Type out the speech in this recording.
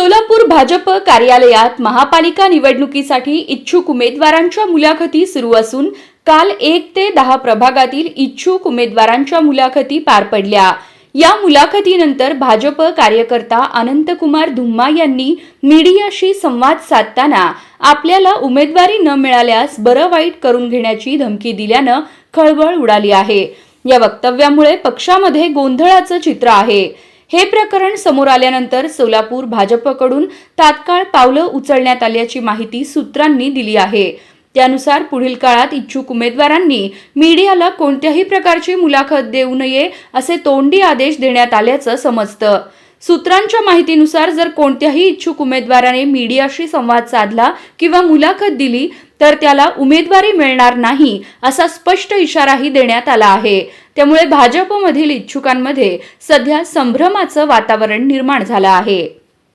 सोलापूर भाजप कार्यालयात महापालिका निवडणुकीसाठी इच्छुक उमेदवारांच्या मुलाखती सुरू असून काल एक ते दहा प्रभागातील इच्छुक उमेदवारांच्या मुलाखती पार पडल्या. या मुलाखतीनंतर भाजप कार्यकर्ता अनंतकुमार धुम्मा यांनी मीडियाशी संवाद साधताना आपल्याला उमेदवारी न मिळाल्यास बरं वाईट करून घेण्याची धमकी दिल्यानं खळबळ उडाली आहे. या वक्तव्यामुळे पक्षामध्ये गोंधळाचं चित्र आहे. हे प्रकरण समोर आल्यानंतर सोलापूर भाजपकडून तात्काळ पावलं उचलण्यात आल्याची माहिती सूत्रांनी दिली आहे. त्यानुसार पुढील काळात इच्छुक उमेदवारांनी मीडियाला कोणत्याही प्रकारची मुलाखत देऊ नये असे तोंडी आदेश देण्यात आल्याचं समजतं. सूत्रांच्या माहितीनुसार जर कोणत्याही इच्छुक उमेदवाराने मीडियाशी संवाद साधला किंवा मुलाखत दिली तर त्याला उमेदवारी मिळणार नाही असा स्पष्ट इशाराही देण्यात आला आहे. त्यामुळे भाजपमधील इच्छुकांमध्ये सध्या संभ्रमाचं वातावरण निर्माण झालं आहे.